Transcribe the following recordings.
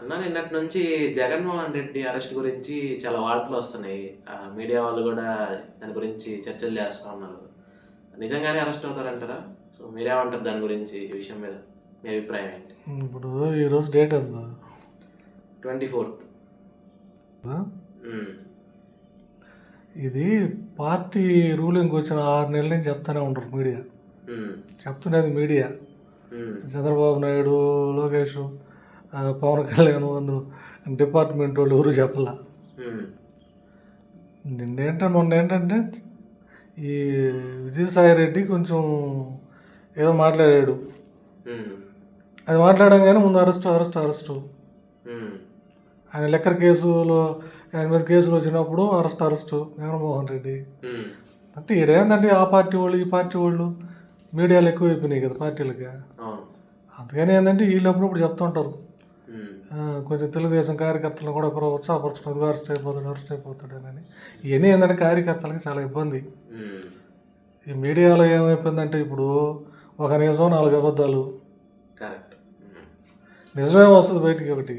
అన్న నిన్నటి నుంచి జగన్మోహన్ రెడ్డి అరెస్ట్ గురించి చాలా వార్తలు వస్తున్నాయి. మీడియా వాళ్ళు కూడా దాని గురించి చర్చలు చేస్తూ ఉన్నారు. నిజంగానే అరెస్ట్ అవుతారంటారా? సో మీరేమంటారు దాని గురించి ఈ విషయం మీద? మీ అభిప్రాయం ఏంటి? ఇప్పుడు ఈరోజు డేట్ ఎంత ట్వంటీ ఫోర్త్. ఇది పార్టీ రూలింగ్ వచ్చిన ఆరు నెలల నుంచి చెప్తానే ఉంటారు మీడియా. చెప్తున్నది మీడియా. చంద్రబాబు నాయుడు లోకేష్ పవన్ కళ్యాణ్ వందు డిపార్ట్మెంట్ వాళ్ళు ఎవరు చెప్పలా. నిన్నేంటంటే మొన్న ఏంటంటే ఈ విజయసాయి రెడ్డి కొంచెం ఏదో మాట్లాడాడు. అది మాట్లాడంగానే ముందు అరెస్టు అరెస్టు అరెస్టు. ఆయన లెక్కర్ కేసులో ఆయన మీద కేసులు వచ్చినప్పుడు అరెస్ట్ అరెస్టు జగన్మోహన్ రెడ్డి. అంటే ఈడేందంటే ఆ పార్టీ వాళ్ళు ఈ పార్టీ వాళ్ళు మీడియాలు ఎక్కువైపోయినాయి కదా పార్టీలకి. అందుకని ఏంటంటే వీళ్ళు అప్పుడప్పుడు చెప్తుంటారు. ఉమ్, ఆ, కొంచెం తెలుగుదేశం కార్యకర్తలను కూడా ఒకరు ఉత్సాహపరచుకున్నారు. అరెస్ట్ అయిపోతాడు అరెస్ట్ అయిపోతాడు అని. ఇవన్నీ ఏంటంటే కార్యకర్తలకి చాలా ఇబ్బంది. ఈ మీడియాలో ఏమైపోయిందంటే ఇప్పుడు ఒక నిజం నాలుగు అబద్ధాలు. నిజమే వస్తుంది బయటికి ఒకటి.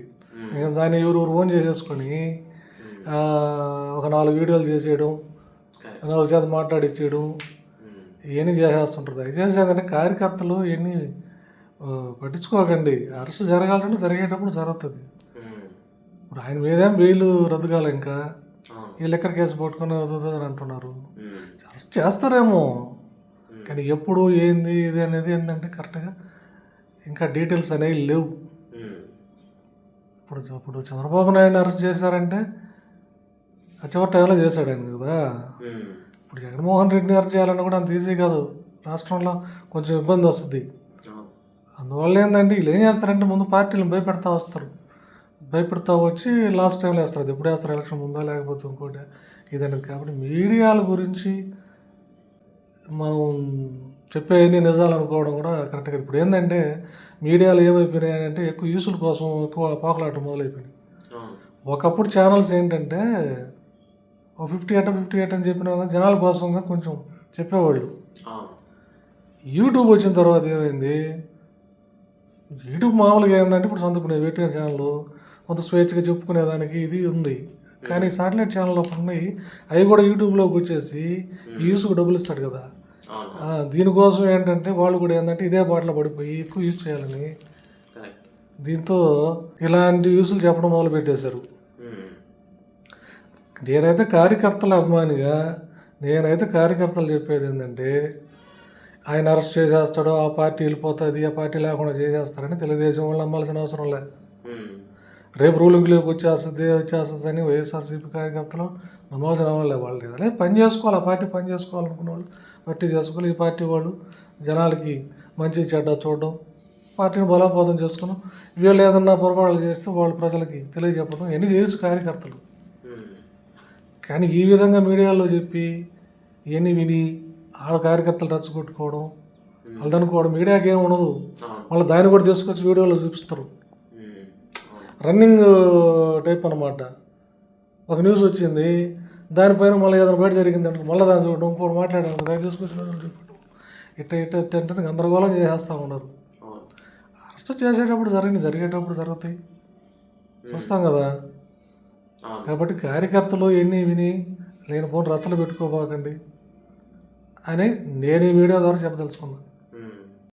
దాన్ని ఎవరు ఓన్ చేసేసుకొని ఒక నాలుగు వీడియోలు చేసేయడం నాలుగు చేత మాట్లాడిచ్చేయడం ఇవన్నీ చేసేస్తుంటారు. దయచేసి ఏంటంటే కార్యకర్తలు ఇవన్నీ పట్టించుకోకండి. అరెస్ట్ జరగాలంటే జరిగేటప్పుడు జరుగుతుంది. ఇప్పుడు ఆయన మీదేం బెయిల్ రద్దు కాలే ఇంకా. ఈ లెక్కర్ కేసు పట్టుకొని వదులుతుంది అంటున్నారు. అరెస్ట్ చేస్తారేమో. కానీ ఎప్పుడు ఏంది ఇది అనేది ఏంటంటే కరెక్ట్గా ఇంకా డీటెయిల్స్ అనేవి లేవు. ఇప్పుడు ఇప్పుడు చంద్రబాబు నాయుడు అరెస్ట్ చేశారంటే చివరి టైంలో చేశాడు ఆయన కదా. ఇప్పుడు జగన్మోహన్ రెడ్డిని అరెస్ట్ చేయాలన్నా కూడా అంత ఈజీ కాదు. రాష్ట్రంలో కొంచెం ఇబ్బంది వస్తుంది. అందువల్ల ఏంటంటే వీళ్ళు ఏం చేస్తారంటే ముందు పార్టీలను భయపెడతా వస్తారు. భయపెడతా వచ్చి లాస్ట్ టైంలో వేస్తారు. అది ఎప్పుడు వేస్తారు? ఎలక్షన్ ముందా లేకపోతే ఇంకోటి. ఇదనేది కాబట్టి మీడియాల గురించి మనం చెప్పేవన్నీ నిజాలు అనుకోవడం కూడా కరెక్ట్ కాదు. ఇప్పుడు ఏంటంటే మీడియాలు ఏమైపోయినాయి అంటే ఎక్కువ యూసుల కోసం ఎక్కువ పాకులాట మొదలైపోయినాయి. ఒకప్పుడు ఛానల్స్ ఏంటంటే ఒక ఫిఫ్టీ ఎయిట్ ఫిఫ్టీ ఎయిట్ అని చెప్పిన జనాల కోసంగా కొంచెం చెప్పేవాళ్ళు. యూట్యూబ్ వచ్చిన తర్వాత ఏమైంది? యూట్యూబ్ మామూలుగా ఏంటంటే ఇప్పుడు చదువుకునే పెట్టిన ఛానల్ కొంత స్వేచ్ఛగా చెప్పుకునేదానికి ఇది ఉంది. కానీ సాటిలైట్ ఛానల్ ఉన్నాయి అవి కూడా యూట్యూబ్లోకి వచ్చేసి యూస్కి డబ్బులు ఇస్తాడు కదా. దీనికోసం ఏంటంటే వాళ్ళు కూడా ఏంటంటే ఇదే బాటలో పడిపోయి ఎక్కువ యూజ్ చేయాలని దీంతో ఇలాంటి యూసులు చెప్పడం మొదలు పెట్టేశారు. నేనైతే కార్యకర్తల అభిమానిగా నేనైతే కార్యకర్తలు చెప్పేది ఏంటంటే ఆయన అరెస్ట్ చేసేస్తాడు ఆ పార్టీ వెళ్ళిపోతుంది ఆ పార్టీ లేకుండా చేసేస్తారని తెలుగుదేశం వాళ్ళు నమ్మాల్సిన అవసరం లేదు. రేపు రూలింగ్లోకి వచ్చేస్తుంది వచ్చేస్తుంది అని వైఎస్ఆర్సీపీ కార్యకర్తలు నమ్మాల్సిన అవసరం లేదు వాళ్ళు అదే పని చేసుకోవాలి ఆ పార్టీ పని చేసుకోవాలనుకున్న వాళ్ళు పార్టీ చేసుకోవాలి. ఈ పార్టీ వాళ్ళు జనాలకి మంచి చెడ్డ చూడడం పార్టీని బలోపేతం చేసుకున్నాం. వీళ్ళు ఏదన్నా పొరపాట్లు చేస్తే వాళ్ళు ప్రజలకి తెలియజెప్పడం ఇవన్నీ చేయొచ్చు కార్యకర్తలు. కానీ ఈ విధంగా మీడియాలో చెప్పి ఇవన్నీ విని ఆడ కార్యకర్తలు రచ్చగొట్టుకోవడం ఉమ్, వాళ్ళు అనుకోవడం మీడియాకి ఏమి ఉండదు. మళ్ళీ దాన్ని కూడా తీసుకొచ్చి వీడియోలో చూపిస్తారు. రన్నింగ్ టైప్ అన్నమాట. ఒక న్యూస్ వచ్చింది దానిపైన మళ్ళీ ఏదైనా బయట జరిగిందంటే మళ్ళీ దాన్ని చూడడం ఇంకోటి మాట్లాడాను దాన్ని తీసుకొచ్చి వీడియోలో చూపడం ఇట్ట ఇట్ట అంటే గందరగోళం చేసేస్తూ ఉన్నారు. అరెస్ట్ చేసేటప్పుడు జరిగింది జరిగేటప్పుడు జరుగుతాయి. చూస్తాం కదా. కాబట్టి కార్యకర్తలు ఎన్ని విని లేని పోను రచ్చలు పెట్టుకోబాకండి. అని నేను ఈ వీడియో ద్వారా చెప్పదలుచుకున్నాను